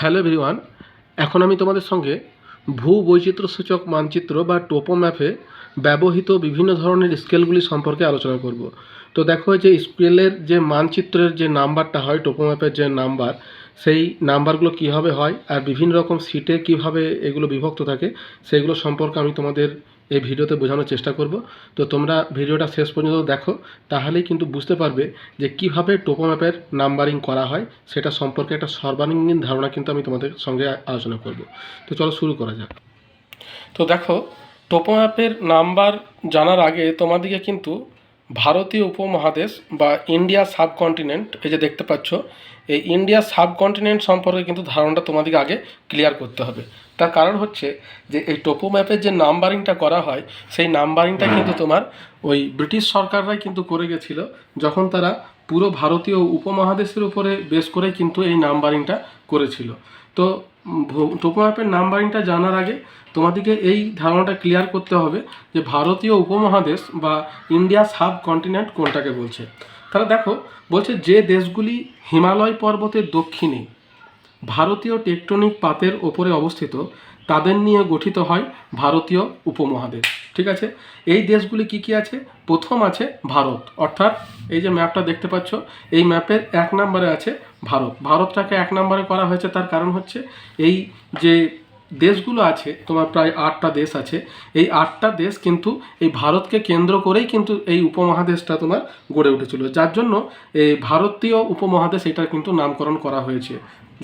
Hello everyone, এখন আমি তোমাদের সঙ্গে ভূ বৈচিত্র্যসূচক মানচিত্র বা টোপো ম্যাপে ব্যবহৃত বিভিন্ন ধরনের স্কেলগুলি সম্পর্কে আলোচনা করব। তো দেখো যে স্কেলের যে মানচিত্রের যে নাম্বারটা হয় টোপো ম্যাপের যে নাম্বার, সেই নাম্বারগুলো কীভাবে হয় আর বিভিন্ন রকম সিটে কীভাবে এগুলো বিভক্ত থাকে সেইগুলো সম্পর্কে আমি তোমাদের এই ভিডিওতে বোঝানোর চেষ্টা করব। তো তোমরা ভিডিওটা শেষ পর্যন্ত দেখো, তাহলেই কিন্তু বুঝতে পারবে যে কীভাবে টোপো ম্যাপের নাম্বারিং করা হয়, সেটা সম্পর্কে একটা সর্বাঙ্গীন ধারণা কিন্তু আমি তোমাদের সঙ্গে আলোচনা করব। তো চলো শুরু করা যাক। তো দেখো টোপো ম্যাপের নাম্বার জানার আগে তোমাদেরকে কিন্তু ভারতীয় উপমহাদেশ বা ইন্ডিয়া সাবকন্টিনেন্ট এই যে দেখতে পাচ্ছ এই ইন্ডিয়া সাবকন্টিনেন্ট সম্পর্কে কিন্তু ধারণাটা তোমাদেরকে আগে ক্লিয়ার করতে হবে। তার কারণ হচ্ছে যে এই টোপো ম্যাপের যে নাম্বারিংটা করা হয় সেই নাম্বারিংটা কিন্তু তোমার ওই ব্রিটিশ সরকাররাই কিন্তু করে গেছিল যখন তারা পুরো ভারতীয় উপমহাদেশের উপরে বেস করে কিন্তু এই নাম্বারিংটা করেছিল। তো ম্যাপের নাম্বারিংটা জানার আগে তোমাদেরকে এই ধারণাটা ক্লিয়ার করতে হবে যে ভারতীয় উপমহাদেশ বা ইন্ডিয়া সাব কন্টিনেন্ট কোনটাকে বলছে। তাহলে দেখো, বলছে যে দেশগুলি হিমালয় পর্বতের দক্ষিণে ভারতীয় টেকটনিক পাতের ওপরে অবস্থিত তাদের নিয়ে গঠিত হয় ভারতীয় উপমহাদেশ, ঠিক আছে? এই দেশগুলি কি কি আছে? প্রথম আছে ভারত, অর্থাৎ এই যে ম্যাপটা দেখতে পাচ্ছ, এই ম্যাপের এক নম্বরে আছে ভারত। ভারতটাকে এক নম্বরে করা হয়েছে তার কারণ হচ্ছে এই যে দেশগুলো আছে, তোমার প্রায় আটটা দেশ আছে, এই আটটা দেশ কিন্তু এই ভারতকে কেন্দ্র করেই কিন্তু এই উপমহাদেশটা তোমার গড়ে উঠেছিল। যার জন্য এই ভারতীয় উপমহাদেশ এটার কিন্তু নামকরণ করা হয়েছে।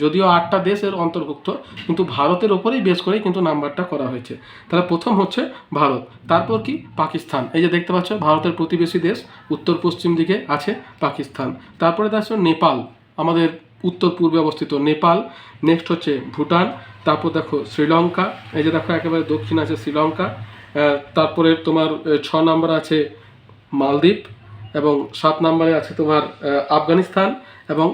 যদিও আটটা দেশের অন্তর্ভুক্ত, কিন্তু ভারতের ওপরেই বেশ করেই কিন্তু নাম্বারটা করা হয়েছে। তাহলে প্রথম হচ্ছে ভারত, তারপর কি পাকিস্তান। এই যে দেখতে পাচ্ছ, ভারতের প্রতিবেশী দেশ উত্তর পশ্চিম দিকে আছে পাকিস্তান। তারপরে দেখছ নেপাল, আমাদের উত্তর পূর্বে অবস্থিত নেপাল। নেক্সট হচ্ছে ভুটান, তারপর দেখো শ্রীলঙ্কা। এই যে দেখো একেবারে দক্ষিণ আছে শ্রীলঙ্কা। তারপরে তোমার ছ নম্বর আছে মালদ্বীপ এবং সাত নম্বরে আছে তোমার আফগানিস্তান এবং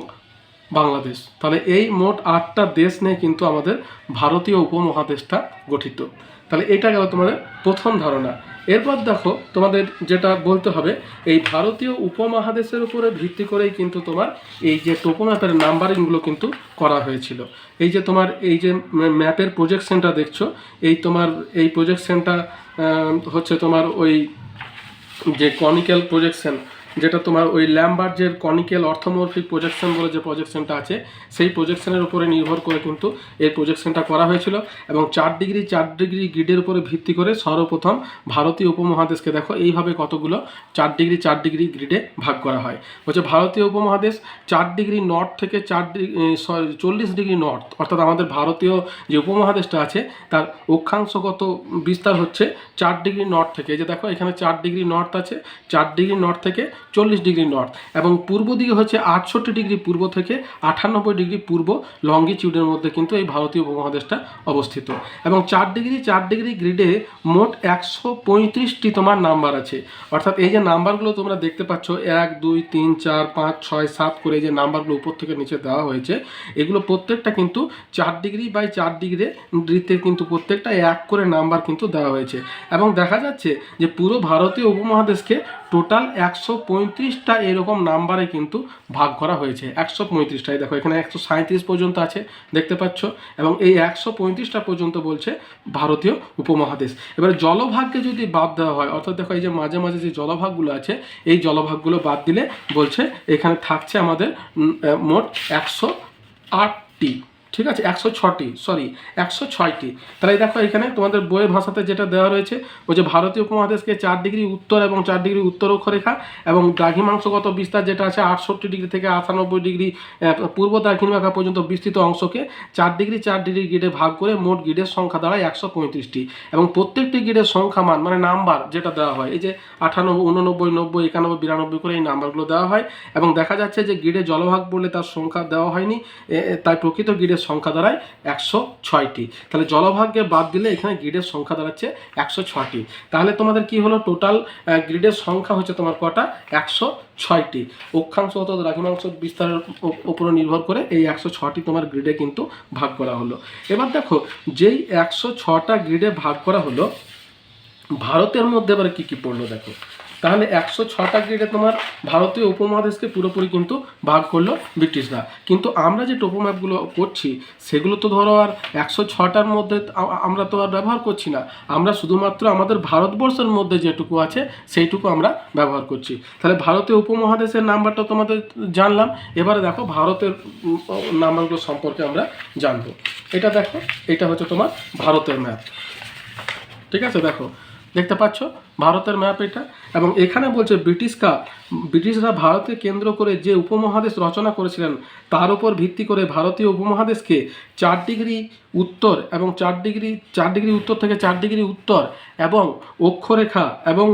বাংলাদেশ। তাহলে এই মোট আটটা দেশ নিয়ে কিন্তু আমাদের ভারতীয় উপমহাদেশটা গঠিত। তাহলে এটা গেল তোমাদের প্রথম ধারণা। এরপর দেখো, তোমাদের যেটা বলতে হবে, এই ভারতীয় উপমহাদেশের উপরে ভিত্তি করেই কিন্তু তোমার এই যে টোপো ম্যাপের নাম্বারিংগুলো কিন্তু করা হয়েছিল। এই যে তোমার, এই যে ম্যাপের প্রজেকশনটা দেখছ, এই তোমার, এই প্রজেকশনটা হচ্ছে তোমার ওই যে কনিক্যাল প্রজেকশন যেটা তোমার ওই ল্যাম্বার্জের কনিক্যাল অর্থমর্ফিক প্রজেকশন বলে যে প্রজেকশনটা আছে, সেই প্রজেকশনের উপরে নির্ভর করে কিন্তু এই প্রজেকশনটা করা হয়েছিল এবং চার ডিগ্রি চার ডিগ্রি গ্রিডের উপরে ভিত্তি করে সর্বপ্রথম ভারতীয় উপমহাদেশকে দেখো, এইভাবে কতগুলো? চার ডিগ্রি চার ডিগ্রি গ্রিডে ভাগ করা হয়। হচ্ছে ভারতীয় উপমহাদেশ চার ডিগ্রি নর্থ থেকে চার ডিগ্রি চল্লিশ ডিগ্রি নর্থ অর্থাৎ আমাদের ভারতীয় যে উপমহাদেশটা আছে, তার অক্ষাংশগত বিস্তার হচ্ছে চার ডিগ্রি নর্থ থেকে। যে দেখো, এখানে চার ডিগ্রি নর্থ আছে, চার ডিগ্রি নর্থ থেকে চল্লিশ ডিগ্রি নর্থ এবং পূর্ব দিকে হচ্ছে আটষট্টি ডিগ্রি পূর্ব থেকে আটানব্বই ডিগ্রি পূর্ব লঙ্গিচিউডের মধ্যে কিন্তু এই ভারতীয় উপমহাদেশটা অবস্থিত। এবং চার ডিগ্রি চার ডিগ্রি গ্রিডে মোট একশো পঁয়ত্রিশটি তোমার নাম্বার আছে। অর্থাৎ এই যে নাম্বারগুলো তোমরা দেখতে পাচ্ছ, এক, দুই, তিন, চার, পাঁচ, ছয়, সাত করে যে নাম্বারগুলো উপর থেকে নিচে দেওয়া হয়েছে, এগুলো প্রত্যেকটা কিন্তু চার ডিগ্রি বাই চার ডিগ্রি ডিগ্রিতে কিন্তু প্রত্যেকটা এক করে নাম্বার কিন্তু দেওয়া হয়েছে। এবং দেখা যাচ্ছে যে পুরো ভারতীয় উপমহাদেশকে টোটাল একশো পঁয়ত্রিশটা এরকম নাম্বারে কিন্তু ভাগ করা হয়েছে। একশো পঁয়ত্রিশটাই দেখো, এখানে একশো সাঁত্রিশ পর্যন্ত আছে, দেখতে পাচ্ছ? এবং এই একশো পঁয়ত্রিশটা পর্যন্ত বলছে ভারতীয় উপমহাদেশ। এবার জলভাগকে যদি বাদ দেওয়া হয়, অর্থাৎ দেখো এই যে মাঝে মাঝে যে জলভাগগুলো আছে, এই জলভাগগুলো বাদ দিলে বলছে এখানে থাকছে আমাদের মোট একশো আটটি। ঠিক আছে, একশো ছটি সরি একশো ছয়টি। তাহলে দেখো এখানে তোমাদের বইয়ের ভাষাতে যেটা দেওয়া রয়েছে, ওই যে ভারতীয় উপমহাদেশকে চার ডিগ্রি উত্তর এবং চার ডিগ্রি উত্তর অক্ষরেখা এবং দ্রাঘিমাংশগত বিস্তার যেটা আছে, আটষট্টি ডিগ্রি থেকে আটানব্বই ডিগ্রি পূর্ব দ্রাঘিমাখা পর্যন্ত বিস্তৃত অংশকে চার ডিগ্রি চার ডিগ্রি গ্রিডে ভাগ করে মোট গ্রিডের সংখ্যা দাঁড়ায় একশো পঁয়ত্রিশটি। এবং প্রত্যেকটি গ্রিডের সংখ্যা মান মানে নাম্বার যেটা দেওয়া হয়, এই যে আটানব্বই, উননব্বই, নব্বই, একানব্বই, বিরানব্বই করে এই নাম্বারগুলো দেওয়া হয়। এবং দেখা যাচ্ছে যে গ্রিডে জলভাগ বলে তার সংখ্যা দেওয়া হয়নি তাই প্রকৃত গ্রিডের সংখ্যা দাঁড়ায় একশো ছয়টি। তাহলে জলভাগকে বাদ দিলে এখানে গ্রিডের সংখ্যা দাঁড়াচ্ছে একশো ছয়টি। তাহলে তোমাদের কি হলো? টোটাল গ্রিডের সংখ্যা হচ্ছে তোমার কটা? একশো ছয়টি। অক্ষাংশ অর্থাৎ দ্রাঘিমাংশ বিস্তারের উপরে নির্ভর করে এই একশো ছটি তোমার গ্রিডে কিন্তু ভাগ করা হলো। এবার দেখো, যেই একশো ছটা গ্রিডে ভাগ করা হলো, ভারতের মধ্যে এবার কী কী পড়ল দেখো। তাহলে একশো ছটা গ্রিডে তোমার ভারতীয় উপমহাদেশকে পুরোপুরি কিন্তু ভাগ করল ব্রিটিশরা। কিন্তু আমরা যে টোপো ম্যাপগুলো করছি, সেগুলো তো ধরো আর একশো ছটার মধ্যে আমরা তো আর ব্যবহার করছি না। আমরা শুধুমাত্র আমাদের ভারতবর্ষের মধ্যে যেটুকু আছে, সেইটুকু আমরা ব্যবহার করছি। তাহলে ভারতীয় উপমহাদেশের নাম্বারটা তোমাদের জানলাম। এবারে দেখো ভারতের নাম্বারগুলো সম্পর্কে আমরা জানব। এটা দেখো, এটা হচ্ছে তোমার ভারতের ম্যাপ ঠিক আছে, দেখো, দেখতে পাচ্ছ? ভারতের ম্যাপ এটা। এবং এখানে বলছে ব্রিটিশ কাপ ব্রিটিশরা ভারতকে কেন্দ্র করে যে উপমহাদেশ রচনা করেছিলেন, তার উপর ভিত্তি করে ভারতীয় উপমহাদেশকে চার ডিগ্রি উত্তর এবং চার ডিগ্রি চার ডিগ্রি উত্তর থেকে চার ডিগ্রি উত্তর এবং অক্ষরেখা এবং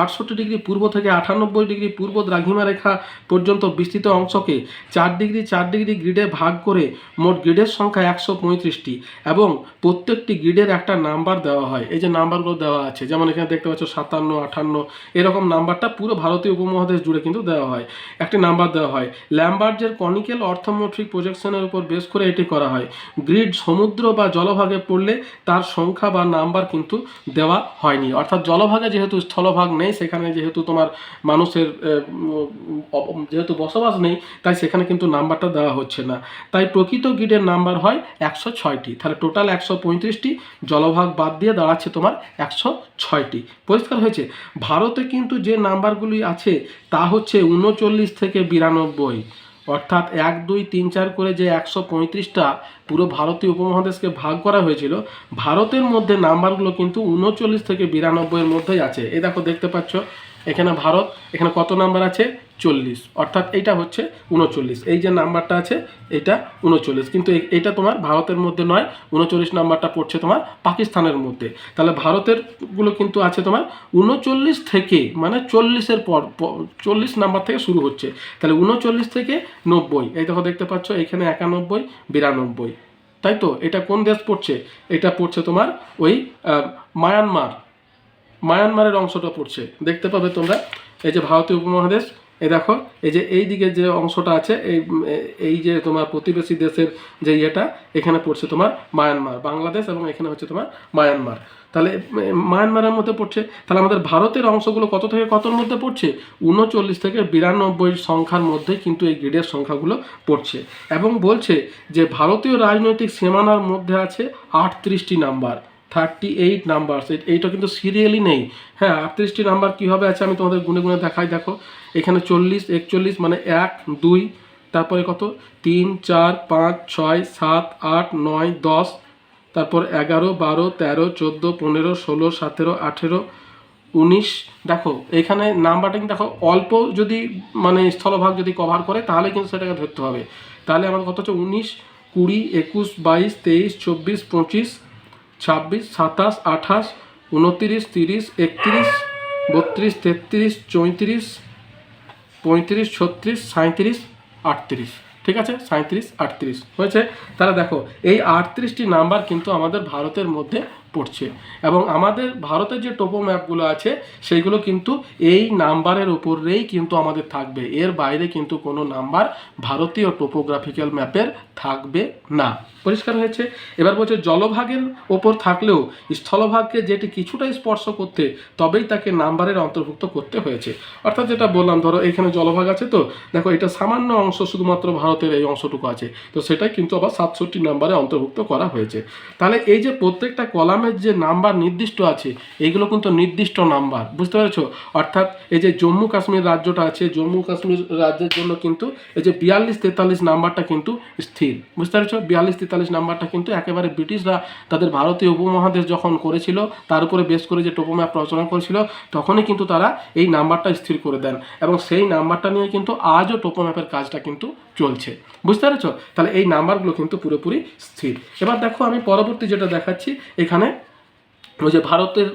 আটষট্টি ডিগ্রি পূর্ব থেকে আটানব্বই ডিগ্রি পূর্ব দ্রাঘিমা রেখা পর্যন্ত বিস্তৃত অংশকে চার ডিগ্রি চার ডিগ্রি গ্রিডে ভাগ করে মোট গ্রিডের সংখ্যা একশো পঁয়ত্রিশটি এবং প্রত্যেকটি গ্রিডের একটা নাম্বার দেওয়া হয়। এই যে নাম্বারগুলো দেওয়া আছে, যেমন এখানে দেখতে পাচ্ছ সাতান্ন, আঠান্ন, এরকম নাম্বারটা পুরো ভারতীয় উপমহাদেশ জুড়ে কিন্তু দেওয়া হয়। একটি নাম্বার দেওয়া হয়। ল্যাম্বার্জের কনিক্যাল অর্থোমেট্রিক প্রজেকশনের উপর বেস করে এটি করা হয়। গ্রিড সমুদ্র বা জলভাগে পড়লে তার সংখ্যা বা নাম্বার কিন্তু দেওয়া হয়নি। অর্থাৎ জলভাগে যেহেতু স্থলভাগ নেই, সেখানে যেহেতু তোমার মানুষের যেহেতু বসবাস নেই, তাই সেখানে কিন্তু নাম্বারটা দেওয়া হচ্ছে না। তাই প্রকৃত গ্রিডের নাম্বার হয় একশো ছয়টি। তাহলে টোটাল একশো পঁয়ত্রিশটি জলভাগ বাদ দিয়ে দাঁড়াচ্ছে তোমার একশো ছয়টি। পরিষ্কার হয়েছে, ভারতে কিন্তু যে নাম্বারগুলি আছে তা হচ্ছে উনচল্লিশ থেকে বিরানব্বই। অর্থাৎ এক, দুই, তিন, চার করে যে একশো পঁয়ত্রিশটা পুরো ভারতীয় উপমহাদেশকে ভাগ করা হয়েছিল, ভারতের মধ্যে নাম্বারগুলো কিন্তু উনচল্লিশ থেকে বিরানব্বইয়ের মধ্যেই আছে। এ দেখো, দেখতে পাচ্ছ, এখানে ভারত, এখানে কত নাম্বার আছে? চল্লিশ, অর্থাৎ এইটা হচ্ছে উনচল্লিশ। এই যে নাম্বারটা আছে, এটা উনচল্লিশ। কিন্তু এটা তোমার ভারতের মধ্যে নয়, উনচল্লিশ নাম্বারটা পড়ছে তোমার পাকিস্তানের মধ্যে। তাহলে ভারতেরগুলো কিন্তু আছে তোমার উনচল্লিশ থেকে মানে চল্লিশের পর চল্লিশ নাম্বার থেকে শুরু হচ্ছে। তাহলে উনচল্লিশ থেকে নব্বই, এই দেখো দেখতে পাচ্ছ, এখানে একানব্বই, বিরানব্বই। তাই তো? এটা কোন দেশ পড়ছে? এটা পড়ছে তোমার ওই মায়ানমার। মায়ানমারের অংশটা পড়ছে। দেখতে পাবে তোমরা, এই যে ভারতীয় উপমহাদেশ এই দেখো, এই যে এই দিকে যে অংশটা আছে, এই এই যে তোমার প্রতিবেশী দেশের যে ইয়েটা, এখানে পড়ছে তোমার মায়ানমার, বাংলাদেশ এবং এখানে হচ্ছে তোমার মায়ানমার। তাহলে, মায়ানমারের মধ্যে পড়ছে, তাহলে আমাদের ভারতের অংশগুলো কত থেকে কতর মধ্যে পড়ছে? উনচল্লিশ থেকে বিরানব্বই সংখ্যার মধ্যে কিন্তু এই গ্রিডের সংখ্যাগুলো পড়ছে। এবং বলছে যে ভারতীয় রাজনৈতিক সীমানার মধ্যে আছে আটত্রিশটি নাম্বার। থার্টি এইট নাম্বার এইটা কিন্তু সিরিয়ালি নেই। হ্যাঁ আটত্রিশটি নাম্বার কীভাবে আছে আমি তোমাদের গুনে গুনে দেখাই, দেখো। এখানে চল্লিশ, একচল্লিশ মানে এক, দুই, তারপরে কত? তিন, চার, পাঁচ, ছয়, সাত, আট, নয়, দশ, তারপর এগারো, বারো, তেরো, চোদ্দ, পনেরো, ষোলো, সতেরো, আঠেরো, উনিশ। দেখো, এখানে নাম্বারটা কিন্তু দেখো, অল্প যদি মানে স্থলভাগ যদি কভার করে, তাহলে কিন্তু সেটাকে ধরতে হবে। তাহলে আমার কত হচ্ছে? উনিশ, কুড়ি, একুশ, বাইশ, তেইশ, চব্বিশ, পঁচিশ ছাব্বিশ, সাতাশ, আঠাশ, উনতিরিশ, তিরিশ, একত্রিশ, বত্রিশ, তেত্রিশ, চৌত্রিশ, পঁয়ত্রিশ, ছত্রিশ সাঁত্রিশ আটত্রিশ। ঠিক আছে? সাঁত্রিশ আটত্রিশ। হয়েছে? তাহলে দেখো, এই আটত্রিশটি নাম্বার কিন্তু আমাদের ভারতের মধ্যে পড়ছে। এবং আমাদের ভারতের যে টোপো ম্যাপগুলো আছে, সেইগুলো কিন্তু এই নাম্বারের উপরেই কিন্তু আমাদের থাকবে। এর বাইরে কিন্তু কোনো নাম্বার ভারতীয় টোপোগ্রাফিক্যাল ম্যাপের থাকবে না। পরিষ্কার হয়েছে? এবার বলছে, জলভাগের ওপর থাকলেও স্থলভাগকে যেটি কিছুটা স্পর্শ করতে, তবেই তাকে নাম্বারের অন্তর্ভুক্ত করতে হয়েছে। অর্থাৎ যেটা বললাম, ধরো এখানে জলভাগ আছে তো, দেখো এটা সামান্য অংশ শুধুমাত্র ভারতের এই অংশটুকু আছে। তো সেটাই কিন্তু আবার সাতষট্টি নাম্বারে অন্তর্ভুক্ত করা হয়েছে। তাহলে এই যে প্রত্যেকটা কলামের যে নাম্বার নির্দিষ্ট আছে এইগুলো কিন্তু নির্দিষ্ট নাম্বার, বুঝতে পেরেছ? অর্থাৎ এই যে জম্মু কাশ্মীর রাজ্যটা আছে, জম্মু কাশ্মীর রাজ্যের জন্য কিন্তু এই যে বিয়াল্লিশ তেতাল্লিশ নাম্বারটা কিন্তু স্থির, বুঝতে পেরেছ? বিয়াল্লিশ তেতাল্লিশ নাম্বারটা কিন্তু একেবারে ব্রিটিশরা তাদের ভারতীয় উপমহাদেশ যখন করেছিল, তার উপরে বেশ করে যে টোপো ম্যাপ রচনা করেছিল, তখনই কিন্তু তারা এই নাম্বারটা স্থির করে দেন এবং সেই নাম্বারটা নিয়ে কিন্তু আজও টোপো ম্যাপের কাজটা কিন্তু চলছে, বুঝতে পেরেছ? তাহলে এই নাম্বারগুলো কিন্তু পুরোপুরি স্থির। এবার দেখো আমি পরবর্তী যেটা দেখাচ্ছি, এখানে ওই যে ভারতের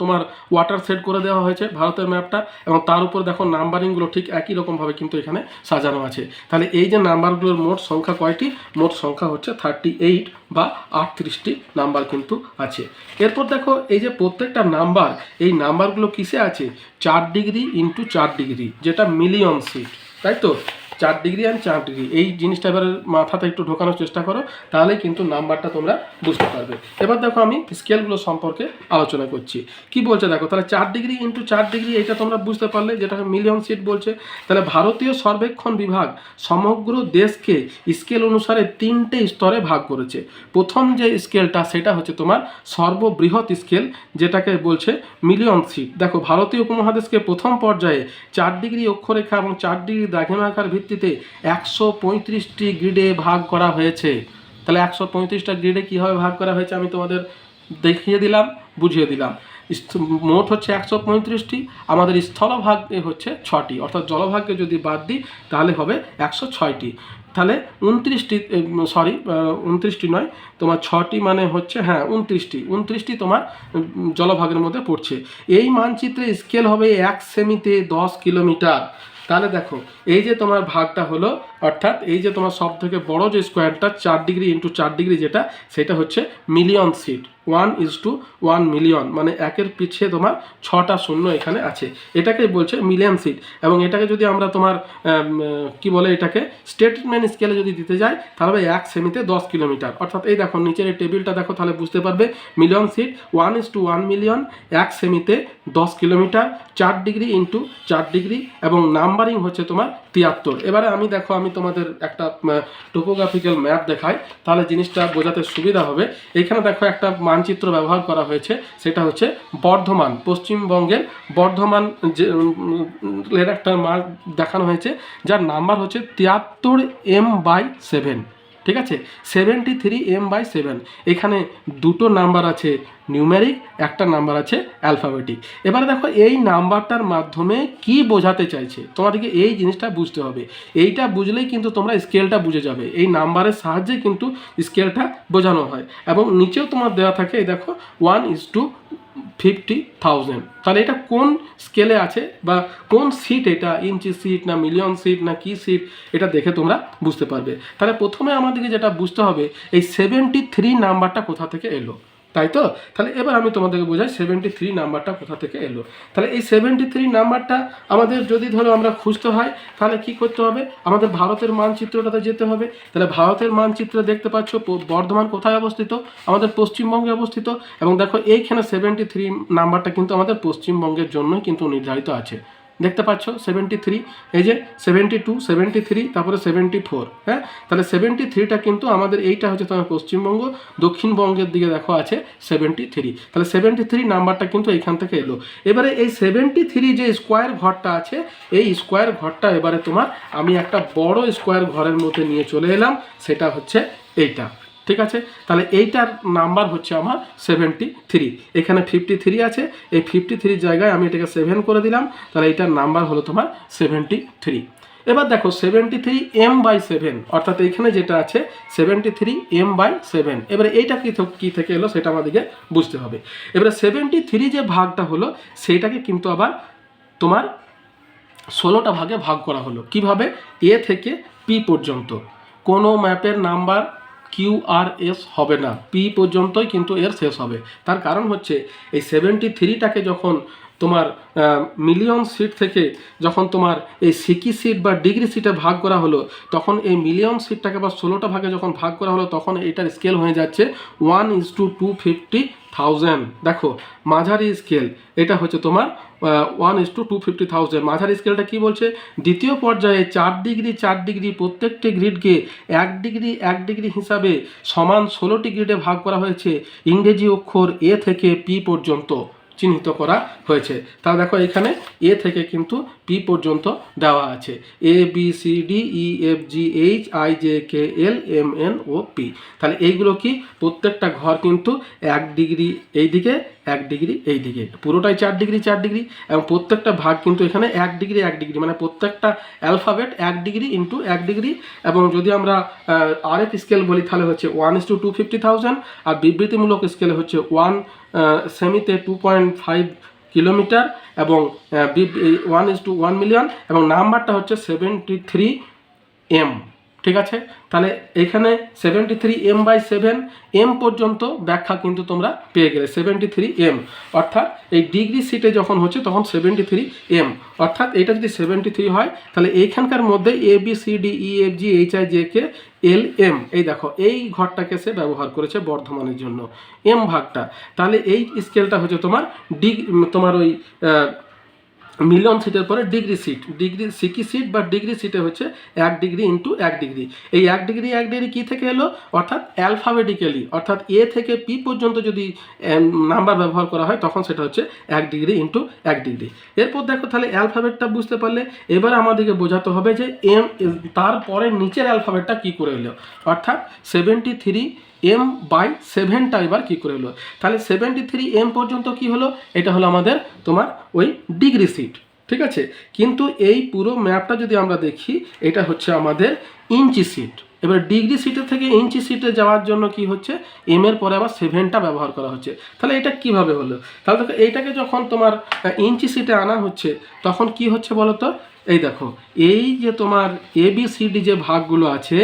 তোমার ওয়াটার সেট করে দেওয়া হয়েছে ভারতের ম্যাপটা এবং তার উপর দেখো নাম্বারিংগুলো ঠিক একই রকমভাবে কিন্তু এখানে সাজানো আছে। তাহলে এই যে নাম্বারগুলোর মোট সংখ্যা কয়টি? মোট সংখ্যা হচ্ছে থার্টি এইট বা আটত্রিশটি নাম্বার কিন্তু আছে। এরপর দেখো এই যে প্রত্যেকটা নাম্বার এই নাম্বারগুলো কিসে আছে? চার ডিগ্রি ইন্টু চার ডিগ্রি যেটা মিলিয়ন সিট তাই তো? চার ডিগ্রি অ্যান্ড চার ডিগ্রি এই জিনিসটা এবার মাথাতে একটু ঢোকানোর চেষ্টা করো, তাহলেই কিন্তু নাম্বারটা তোমরা বুঝতে পারবে। এবার দেখো আমি স্কেলগুলো সম্পর্কে আলোচনা করছি। কি বলছে দেখো, তাহলে চার ডিগ্রি ইন্টু চার ডিগ্রি এটা তোমরা বুঝতে পারলে যেটাকে মিলিয়ন সিট বলছে। তাহলে ভারতীয় সর্বেক্ষণ বিভাগ সমগ্র দেশকে স্কেল অনুসারে তিনটে স্তরে ভাগ করেছে। প্রথম যে স্কেলটা সেটা হচ্ছে তোমার সর্ববৃহৎ স্কেল যেটাকে বলছে মিলিয়ন সিট দেখো, ভারতীয় উপমহাদেশকে প্রথম পর্যায়ে চার ডিগ্রি অক্ষরেখা এবং চার ডিগ্রি দ্রাঘিমাকার ভিত্তিতে একশো পঁয়ত্রিশটি গ্রিডে ভাগ করা হয়েছে। তাহলে একশো পঁয়ত্রিশটা গ্রিডে কীভাবে ভাগ করা হয়েছে আমি তোমাদের দেখিয়ে দিলাম, বুঝিয়ে দিলাম। মোট হচ্ছে একশো পঁয়ত্রিশটি, আমাদের স্থলভাগে হচ্ছে ছটি। অর্থাৎ জলভাগকে যদি বাদ দিই, তাহলে হবে একশো ছয়টি। তাহলে উনত্রিশটি সরি উনত্রিশটি নয়, তোমার ছটি মানে হচ্ছে হ্যাঁ উনত্রিশটি। উনত্রিশটি তোমার জলভাগের মধ্যে পড়ছে। এই মানচিত্রে স্কেল হবে এক সেমিতে দশ কিলোমিটার। তাহলে দেখো, এই যে তোমার ভাগটা হলো, অর্থাৎ এই যে তোমার সব থেকে বড় যে স্কোয়ারটা চার ডিগ্রি ইন্টু চার ডিগ্রি যেটা, সেটা হচ্ছে million sheet one is to one million মানে একের পিছিয়ে তোমার ছটা শূন্য এখানে আছে। এটাকেই বলছে মিলিয়ন সিট এবং এটাকে যদি আমরা তোমার কি বলে এটাকে স্টেটমেন্ট স্কেলে যদি দিতে যাই, তাহলে এক সেমিতে দশ কিলোমিটার। অর্থাৎ এই দেখো, নিচের এই টেবিলটা দেখো, তাহলে বুঝতে পারবে, million sheet one is to one million, এক সেমিতে দশ কিলোমিটার, চার ডিগ্রি ইন্টু চার ডিগ্রি, এবং নাম্বারিং হচ্ছে তোমার তিয়াত্তর। এবারে আমি দেখো, আমি তোমাদের একটা টোপোগ্রাফিক্যাল ম্যাপ দেখাই, তাহলে জিনিসটা বোঝাতে সুবিধা হবে। এখানে দেখো একটা মানচিত্র ব্যবহার করা হয়েছে, সেটা হচ্ছে বর্ধমান, পশ্চিমবঙ্গের বর্ধমান যে একটা মার্ক দেখানো হয়েছে, যার নাম্বার হচ্ছে তিয়াত্তর এম বাই সেভেন, ঠিক আছে? Seventy three M by seven. এখানে দুটো নাম্বার আছে নিউমেরিক একটা নাম্বার আছে অ্যালফাবেটিক এবারে দেখো, এই নাম্বারটার মাধ্যমে কি বোঝাতে চাইছে? তোমাদেরকে এই জিনিসটা বুঝতে হবে। এইটা বুঝলেই কিন্তু তোমরা স্কেলটা বুঝে যাবে। এই নাম্বারের সাহায্যে কিন্তু স্কেলটা বোঝানো হয়। এবং নিচেও তোমার দেওয়া থাকে, এই দেখো one is to fifty thousand তাহলে এটা কোন স্কেলে আছে বা কোন সিট এটা? ইঞ্চি সিট না মিলিয়ন সিট না কি সিট এটা দেখে তোমরা বুঝতে পারবে। তাহলে প্রথমে আমাদেরকে যেটা বুঝতে হবে, এই সেভেন্টি থ্রি নাম্বারটা কোথা থেকে এলো? তাই তো? তাহলে এবার আমি তোমাদেরকে বোঝাই সেভেন্টি থ্রি নাম্বারটা কোথা থেকে এলো? তাহলে এই সেভেন্টি থ্রি নাম্বারটা আমাদের যদি ধরো আমরা খুঁজতে হয়, তাহলে কি করতে হবে? আমাদের ভারতের মানচিত্রটাতে যেতে হবে। তাহলে ভারতের মানচিত্র দেখতে পাচ্ছ বর্ধমান কোথায় অবস্থিত? আমাদের পশ্চিমবঙ্গে অবস্থিত। এবং দেখো এইখানে সেভেন্টি থ্রি নাম্বারটা কিন্তু আমাদের পশ্চিমবঙ্গের জন্যই কিন্তু নির্ধারিত আছে। দেখতে পাচ্ছ সেভেন্টি থ্রি এই যে সেভেন্টি টু সেভেন্টি থ্রি তারপরে সেভেন্টি ফোর হ্যাঁ? তাহলে সেভেন্টি থ্রিটা কিন্তু আমাদের এইটা হচ্ছে তোমার পশ্চিমবঙ্গ, দক্ষিণবঙ্গের দিকে দেখো আছে সেভেন্টি থ্রি তাহলে সেভেন্টি থ্রি নাম্বারটা কিন্তু এইখান থেকে এলো। এবারে এই সেভেন্টি থ্রি যে স্কোয়ার ঘরটা আছে, এই স্কোয়ার ঘরটা এবারে তোমার আমি একটা বড় স্কোয়ার ঘরের মধ্যে নিয়ে চলে এলাম, সেটা হচ্ছে এইটা। ঠিক আছে? তাহলে এইটার নাম্বার হচ্ছে আমার সেভেন্টি থ্রি এখানে ফিফটি থ্রি আছে। এই ফিফটি থ্রির জায়গায় আমি এটাকে সেভেন করে দিলাম। তাহলে এইটার নাম্বার হলো তোমার সেভেন্টি থ্রি এবার দেখো seventy three M by seven অর্থাৎ এইখানে যেটা আছে seventy three M by seven এবারে এইটা কী কী থেকে এলো সেটা আমাদেরকে বুঝতে হবে। এবারে সেভেন্টি থ্রি যে ভাগটা হলো, সেইটাকে কিন্তু আবার তোমার ষোলোটা ভাগে ভাগ করা হলো। কীভাবে? এ থেকে পি পর্যন্ত। কোনো ম্যাপের নাম্বার কিউ আর এস হবে না পি পর্যন্তই কিন্তু এর শেষ হবে। তার কারণ হচ্ছে এই সেভেন্টি থ্রিটাকে যখন তোমার মিলিয়ন সিট থেকে যখন তোমার এই সিকি সিট বা ডিগ্রি সিটে ভাগ করা হলো, তখন এই মিলিয়ন সিটটাকে বা ষোলোটা ভাগে যখন ভাগ করা হলো, তখন এটার স্কেল হয়ে যাচ্ছে one is to two fifty thousand দেখো, মাঝারি স্কেল এটা হচ্ছে তোমার one is to two fifty thousand মাঝারি স্কেলটা কী বলছে? দ্বিতীয় পর্যায়ে চার ডিগ্রি চার ডিগ্রি প্রত্যেকটি গ্রিডকে এক ডিগ্রি এক ডিগ্রি হিসাবে সমান ষোলোটি গ্রিডে ভাগ করা হয়েছে ইংরেজি অক্ষর এ থেকে পি পর্যন্ত। চিহ্নিত করা হয়েছে। তা দেখো এখানে এ থেকে কিন্তু পি পর্যন্ত দেওয়া আছে। A B C D E F G H I J K L M N O P তাহলে এইগুলো কি? প্রত্যেকটা ঘর কিন্তু এক ডিগ্রি এই দিকে এক ডিগ্রি, এই দিকে। পুরোটাই চার ডিগ্রি চার ডিগ্রি, এবং প্রত্যেকটা ভাগ কিন্তু এখানে এক ডিগ্রি এক ডিগ্রি মানে প্রত্যেকটা অ্যালফাবেট এক ডিগ্রি ইন্টু এক ডিগ্রি, এবং যদি আমরা আর এফ স্কেল বলি, তাহলে হচ্ছে one is to two fifty thousand আর বিবৃতিমূলক স্কেলে হচ্ছে ওয়ান সেমিতে টু পয়েন্ট ফাইভ কিলোমিটার এবং one is to one million এবং নাম্বারটা হচ্ছে সেভেন্টি থ্রি এম ঠিক আছে? তাহলে এখানে seventy three M by seven M পর্যন্ত ব্যাখ্যা কিন্তু তোমরা পেয়ে গেলে সেভেন্টি থ্রি এম অর্থাৎ এই ডিগ্রি সিটে যখন হচ্ছে তখন সেভেন্টি থ্রি এম অর্থাৎ এটা যদি সেভেন্টি থ্রি হয়, তাহলে এইখানকার মধ্যে A B C D E F G H I J K L M এই দেখো, এই ঘরটাকে সে ব্যবহার করেছে বর্ধমানের জন্য। এম ভাগটা। তাহলে এই স্কেলটা হচ্ছে তোমার ডিগ তোমার ওই মিলিয়ন সিটের পরে ডিগ্রি সিট, ডিগ্রি সিকি সিট বা ডিগ্রি সিটে হচ্ছে এক ডিগ্রি ইন্টু এক ডিগ্রি। এই এক ডিগ্রি এক ডিগ্রি কী থেকে এলো? অর্থাৎ অ্যালফাবেটিক্যালি অর্থাৎ এ থেকে পি পর্যন্ত যদি নাম্বার ব্যবহার করা হয়, তখন সেটা হচ্ছে এক ডিগ্রি ইন্টু এক ডিগ্রি। এরপর দেখো তাহলে অ্যালফাবেটটা বুঝতে পারলে, এবার আমাদেরকে বোঝাতে হবে যে এম, তারপরে নিচের অ্যালফাবেটটা কী করে এলো? অর্থাৎ সেভেন্টি থ্রি এম বাই সেভেনটা এবার কী করে হলো তাহলে সেভেন্টি থ্রি এম পর্যন্ত কি হলো? এটা হলো আমাদের তোমার ওই ডিগ্রি সিট ঠিক আছে? কিন্তু এই পুরো ম্যাপটা যদি আমরা দেখি, এটা হচ্ছে আমাদের ইঞ্চি সিট এবার ডিগ্রি সিটের থেকে ইঞ্চি সিটে যাওয়ার জন্য কি হচ্ছে? এম এর পরে আবার সেভেনটা ব্যবহার করা হচ্ছে। তাহলে এটা কীভাবে হলো? তাহলে দেখো, এইটাকে যখন তোমার ইঞ্চি সিটে আনা হচ্ছে, তখন কি হচ্ছে বলো তো এই দেখো, এই যে তোমার এ বি সি ডি যে ভাগগুলো আছে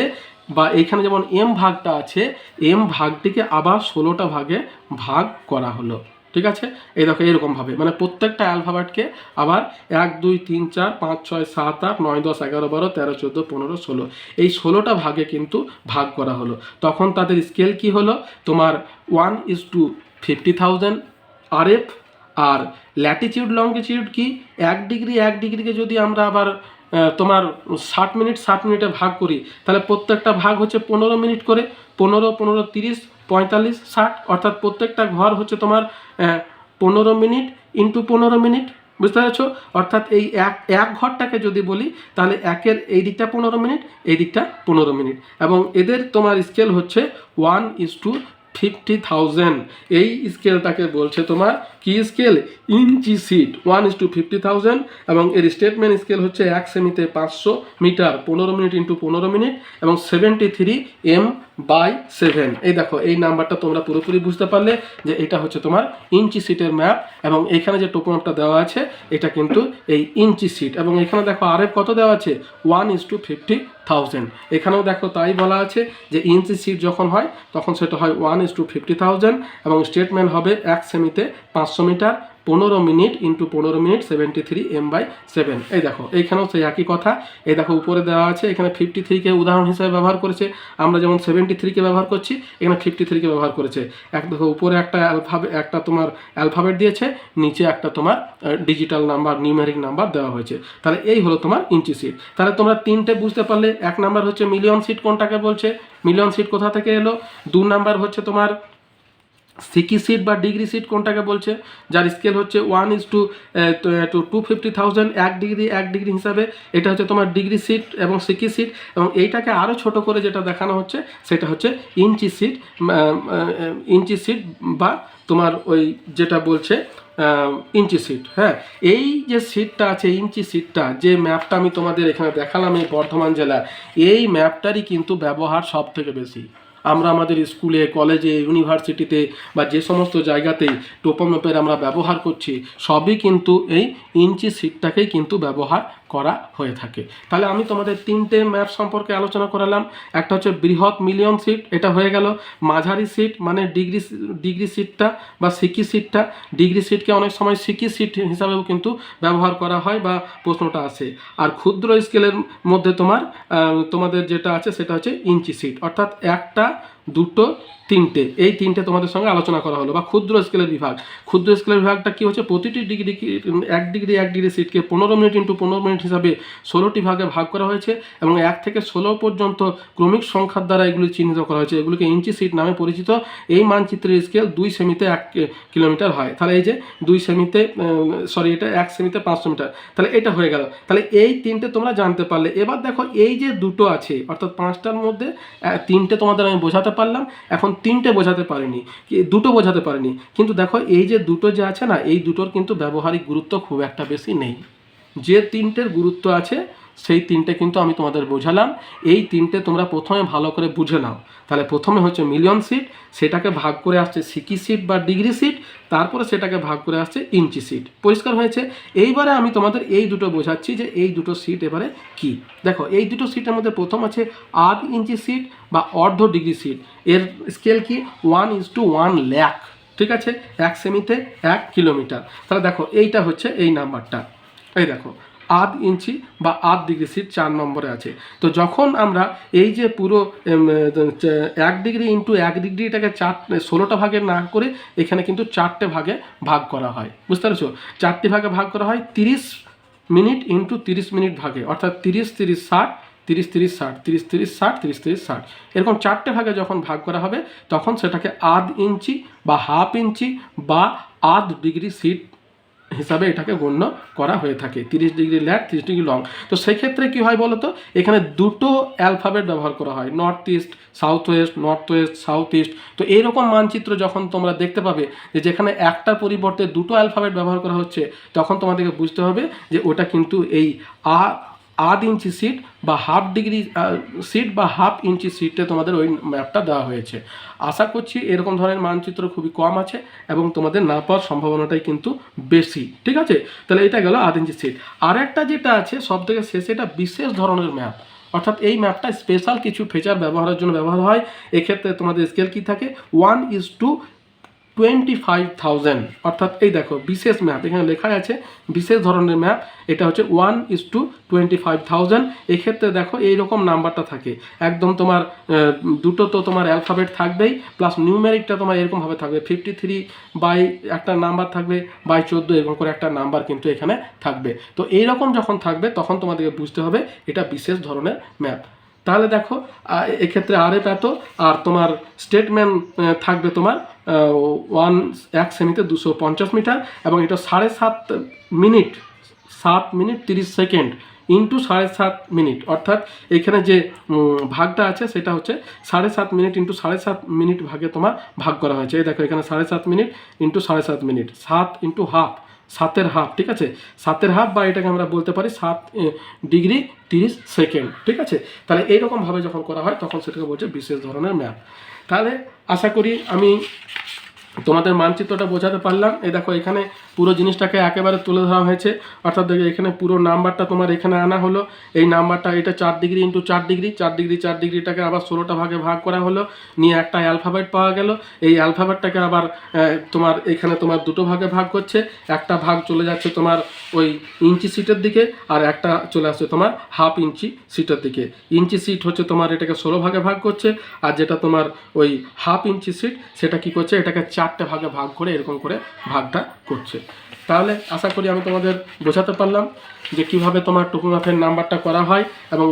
বা এখানে যেমন এম ভাগটা আছে এম ভাগটিকে আবার ষোলোটা ভাগে ভাগ করা হলো। ঠিক আছে? এই দেখো এরকমভাবে মানে প্রত্যেকটা অ্যালফাবেটকে আবার এক, দুই, তিন, চার, পাঁচ, ছয়, সাত, আট, নয়, দশ, এগারো, বারো, তেরো, চোদ্দ, পনেরো, ষোলো। এই ষোলোটা ভাগে কিন্তু ভাগ করা হলো। তখন তাদের স্কেল কি হলো? তোমার one is to fifty thousand R F R latitude longitude কি? এক ডিগ্রি, এক ডিগ্রিকে যদি আমরা আবার তোমার ষাট মিনিট, ষাট মিনিটে ভাগ করি, তাহলে প্রত্যেকটা ভাগ হচ্ছে পনেরো মিনিট করে, পনেরো পনেরো তিরিশ, পঁয়তাল্লিশ, ষাট, অর্থাৎ প্রত্যেকটা ঘর হচ্ছে তোমার পনেরো মিনিট ইন্টু পনেরো মিনিট, বুঝতে পেরেছ? অর্থাৎ এই এক এক ঘরটাকে যদি বলি, তাহলে একের এই দিকটা পনেরো মিনিট, এই দিকটা পনেরো মিনিট। এবং এদের তোমার স্কেল হচ্ছে one is to fifty thousand. এই স্কেলটাকে বলছে তোমার কি scale? Inch sheet one is to fifty thousand এবং এর স্টেটমেন্ট স্কেল হচ্ছে এক সেমিতে পাঁচশো মিটার, পনেরো মিনিট ইন্টু পনেরো মিনিট এবং seventy three M by seven এই দেখো, এই নাম্বারটা তোমরা পুরোপুরি বুঝতে পারলে যে এটা হচ্ছে তোমার ইঞ্চি সিটের ম্যাপ এবং এখানে যে টোপোম্যাপটা দেওয়া আছে, এটা কিন্তু এই ইঞ্চি সিট। এবং এখানে দেখো আরেফ কত দেওয়া আছে? One is to fifty thousand এখানেও দেখো তাই বলা আছে যে ইঞ্চি সিট যখন হয়, তখন সেটা হয় one is to fifty thousand এবং স্টেটমেন্ট হবে এক সেমিতে পাঁচশো মিটার পনেরো মিনিট ইন্টু পনেরো minute seventy three M by seven এই দেখো, এইখানেও সেই একই কথা। এই দেখো, উপরে দেওয়া আছে, এখানে ফিফটি থ্রিকে উদাহরণ হিসেবে ব্যবহার করেছে। আমরা যেমন সেভেন্টি থ্রিকে ব্যবহার করছি, এখানে ফিফটি থ্রিকে ব্যবহার করেছে। এক দেখো, উপরে একটা অ্যালফাবেট একটা তোমার অ্যালফাবেট দিয়েছে, নিচে একটা তোমার ডিজিটাল নাম্বার নিউমেরিক নাম্বার দেওয়া হয়েছে। তাহলে এই হলো তোমার ইঞ্চি সিট তাহলে তোমরা তিনটে বুঝতে পারলে, এক নাম্বার হচ্ছে মিলিয়ন সিট কোনটাকে বলছে? মিলিয়ন সিট কোথা থেকে এলো? দু নাম্বার হচ্ছে তোমার সিকি সিট বা ডিগ্রি সিট কোনটাকে বলছে? যার স্কেল হচ্ছে one is to two two fifty thousand এক ডিগ্রি এক ডিগ্রি হিসাবে এটা হচ্ছে তোমার ডিগ্রি সিট এবং সিকি সিট এবং এইটাকে আরও ছোট করে যেটা দেখানো হচ্ছে, সেটা হচ্ছে ইঞ্চি সিট ইঞ্চি সিট বা তোমার ওই যেটা বলছে ইঞ্চি সিট হ্যাঁ? এই যে সিটটা আছে, ইঞ্চি সিটটা যে ম্যাপটা আমি তোমাদের এখানে দেখালাম এই বর্ধমান জেলার, এই ম্যাপটারই কিন্তু ব্যবহার সব থেকে বেশি। আমরা আমাদের স্কুলে, কলেজে, ইউনিভার্সিটিতে বা যে সমস্ত জায়গাতেই টোপো ম্যাপের আমরা ব্যবহার করছি, সবই কিন্তু এই ইঞ্চি সিটটাকেই কিন্তু ব্যবহার করা হয়ে থাকে। তাহলে আমি তোমাদের তিনটে ম্যাপ সম্পর্কে আলোচনা করালাম। একটা হচ্ছে বৃহৎ মিলিয়ন সিট, এটা হয়ে গেল মাঝারি সিট মানে ডিগ্রি ডিগ্রি সিটটা বা সিকি সিটটা। ডিগ্রি সিটকে অনেক সময় সিকি সিট হিসাবেও কিন্তু ব্যবহার করা হয় বা প্রশ্নটা আসে। আর ক্ষুদ্র স্কেলের মধ্যে তোমার তোমাদের যেটা আছে সেটা হচ্ছে ইঞ্চি সিট। অর্থাৎ একটা দুটো, তিনটে। এই তিনটে তোমাদের সঙ্গে আলোচনা করা হলো। বা ক্ষুদ্র স্কেলের বিভাগ। ক্ষুদ্র স্কেলের বিভাগটা কী হচ্ছে? প্রতিটি ডিগ্রি এক ডিগ্রি এক ডিগ্রি সিটকে পনেরো মিনিট ইন্টু পনেরো মিনিট হিসাবে ষোলোটি ভাগে ভাগ করা হয়েছে এবং এক থেকে ষোলো পর্যন্ত ক্রমিক সংখ্যার দ্বারা এগুলি চিহ্নিত করা হয়েছে। এগুলিকে ইঞ্চি সিট নামে পরিচিত। এই মানচিত্রের স্কেল দুই সেমিতে এক কিলোমিটার হয়। তাহলে এই যে দুই সেমিতে সরি, এটা এক সেমিতে পাঁচশো মিটার। তাহলে এটা হয়ে গেল। তাহলে এই তিনটে তোমরা জানতে পারলে। এবার দেখো এই যে দুটো আছে, অর্থাৎ পাঁচটার মধ্যে তিনটে তোমাদের আমি বোঝাতে পারলাম, এখন তিনটে বোঝাতে পারিনি দুটো বোঝাতে পারিনি। কিন্তু দেখো, এই যে দুটো যে আছে না, এই দুটোর কিন্তু ব্যবহারিক গুরুত্ব খুব একটা বেশি নেই। যে তিনটের গুরুত্ব আছে সেই তিনটে কিন্তু আমি তোমাদের বোঝালাম। এই তিনটে তোমরা প্রথমে ভালো করে বুঝে নাও। তাহলে প্রথমে হচ্ছে মিলিয়ন সিট সেটাকে ভাগ করে আসছে সিকি সিট বা ডিগ্রি সিট তারপরে সেটাকে ভাগ করে আসছে ইঞ্চি সিট পরিষ্কার হয়েছে? এইবারে আমি তোমাদের এই দুটো বোঝাচ্ছি যে এই দুটো সিট এবারে কি। দেখো, এই দুটো সিটের মধ্যে প্রথম আছে আধ ইঞ্চি সিট বা অর্ধ ডিগ্রি সিট এর স্কেল কি? One is to one lakh ঠিক আছে? এক সেমিতে এক কিলোমিটার তাহলে দেখো, এইটা হচ্ছে এই নাম্বারটা এই দেখো আধ ইঞ্চি বা আধ ডিগ্রি সিট চার নম্বরে আছে। তো যখন আমরা এই যে পুরো এক ডিগ্রি ইন্টু এক ডিগ্রিটাকে চার, ষোলোটা ভাগে না করে এখানে কিন্তু চারটে ভাগে ভাগ করা হয়। বুঝতে পেরেছ? চারটি ভাগে ভাগ করা হয় তিরিশ মিনিট ইন্টু তিরিশ মিনিট ভাগে, অর্থাৎ তিরিশ তিরিশ, ষাট, তিরিশ তিরিশ, ষাট, তিরিশ তিরিশ, ষাট, তিরিশ তিরিশ, ষাট। এরকম চারটে ভাগে যখন ভাগ করা হবে, তখন সেটাকে আধ ইঞ্চি বা হাফ ইঞ্চি বা আধ ডিগ্রি সিট হিসাবে এটাকে গণ্য করা হয়ে থাকে, তিরিশ ডিগ্রি ল্যাট তিরিশ ডিগ্রি লং। তো সেক্ষেত্রে কী হয় বলো তো এখানে দুটো অ্যালফাবেট ব্যবহার করা হয়, north east, south west, north west, south east. তো এইরকম মানচিত্র যখন তোমরা দেখতে পাবে যে যেখানে একটার পরিবর্তে দুটো অ্যালফাবেট ব্যবহার করা হচ্ছে, তখন তোমাদেরকে বুঝতে হবে যে ওটা কিন্তু এই আ আধ ইঞ্চি সিট বা হাফ ডিগ্রি সিট বা হাফ ইঞ্চি সিটে তোমাদের ওই ম্যাপটা দেওয়া হয়েছে। আশা করছি এরকম ধরনের মানচিত্র খুবই কম আছে এবং তোমাদের না পাওয়ার সম্ভাবনাটাই কিন্তু বেশি। ঠিক আছে? তাহলে এটা গেল আধ ইঞ্চি সিট। আর একটা যেটা আছে সব থেকে শেষে, এটা বিশেষ ধরনের ম্যাপ। অর্থাৎ এই ম্যাপটা স্পেশাল কিছু ফিচার ব্যবহারের জন্য ব্যবহার হয়। এক্ষেত্রে তোমাদের স্কেল কী থাকে? One is to twenty five thousand অর্থাৎ এই দেখো, বিশেষ ম্যাপ এখানে লেখা আছে, বিশেষ ধরনের ম্যাপ এটা হচ্ছে one is to twenty five thousand এক্ষেত্রে দেখো, এইরকম নাম্বারটা থাকে। একদম তোমার দুটো তো তোমার অ্যালফাবেট থাকবেই প্লাস নিউমেরিকটা তোমার এরকমভাবে থাকবে। ফিফটি থ্রি বাই একটা নাম্বার থাকবে বাই চোদ্দ এরকম করে একটা নাম্বার কিন্তু এখানে থাকবে। তো এইরকম যখন থাকবে, তখন তোমাদেরকে বুঝতে হবে, এটা বিশেষ ধরনের ম্যাপ তাহলে দেখো এক্ষেত্রে আরএফ এত আর তোমার স্টেটমেন্ট থাকবে তোমার ওয়ান এক সেমিতে দুশো পঞ্চাশ মিটার, এবং এটা সাড়ে সাত মিনিট সাত মিনিট তিরিশ সেকেন্ড ইন্টু সাড়ে সাত মিনিট। অর্থাৎ এখানে যে ভাগটা আছে, সেটা হচ্ছে সাড়ে সাত মিনিট ইন্টু সাড়ে সাত মিনিট ভাগে তোমার ভাগ করা হয়েছে। এই দেখো, এখানে সাড়ে সাত মিনিট ইন্টু সাড়ে সাত মিনিট, সাত ইন্টু হাফ সাতের হাফ ঠিক আছে? সাতের হাফ বা এটাকে আমরা বলতে পারি সাত ডিগ্রি তিরিশ সেকেন্ড, ঠিক আছে? তাহলে এইরকমভাবে যখন করা হয়, তখন সেটাকে বলছে বিশেষ ধরনের ম্যাপ। তাহলে আশা করি আমি তোমাদের মানচিত্রটা বোঝাতে পারলাম। এই দেখো এখানে পুরো জিনিসটাকে একেবারে তুলে ধরা হয়েছে। অর্থাৎ দেখো, এখানে পুরো নাম্বারটা তোমার এখানে আনা হলো। এই নাম্বারটা, এটা চার ডিগ্রি ইন্টু চার ডিগ্রি চার ডিগ্রি, চার ডিগ্রিটাকে আবার ষোলোটা ভাগে ভাগ করা হলো। নিয়ে একটা অ্যালফাবেট পাওয়া গেল। এই অ্যালফাবেটটাকে আবার তোমার এখানে তোমার দুটো ভাগে ভাগ করছে। একটা ভাগ চলে যাচ্ছে তোমার ওই ইঞ্চি সিটের দিকে আর একটা চলে আসছে তোমার হাফ ইঞ্চি সিটের দিকে। ইঞ্চি সিট হচ্ছে তোমার এটাকে ষোলো ভাগে ভাগ করছে আর যেটা তোমার ওই হাফ ইঞ্চি সিট, সেটা কি করছে? এটাকে চারটে ভাগে ভাগ করে এরকম করে ভাগটা করছে। তাহলে আশা করি আমি তোমাদের বোঝাতে পারলাম যে কীভাবে তোমার টোপো ম্যাপের নাম্বারটা করা হয় এবং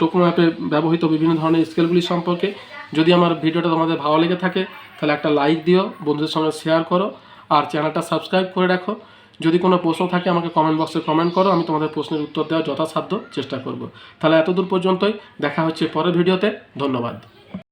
টোপো ম্যাপে ব্যবহৃত বিভিন্ন ধরনের স্কেলগুলি সম্পর্কে। যদি আমার ভিডিওটা তোমাদের ভালো লেগে থাকে, তাহলে একটা লাইক দিও, বন্ধুদের সঙ্গে শেয়ার করো, আর চ্যানেলটা সাবস্ক্রাইব করে রাখো। যদি কোনো প্রশ্ন থাকে, আমাকে কমেন্ট বক্সে কমেন্ট করো, আমি তোমাদের প্রশ্নের উত্তর দেওয়ার যথাসাধ্য চেষ্টা করব। তাহলে এতদূর পর্যন্তই, দেখা হচ্ছে পরের ভিডিওতে, ধন্যবাদ।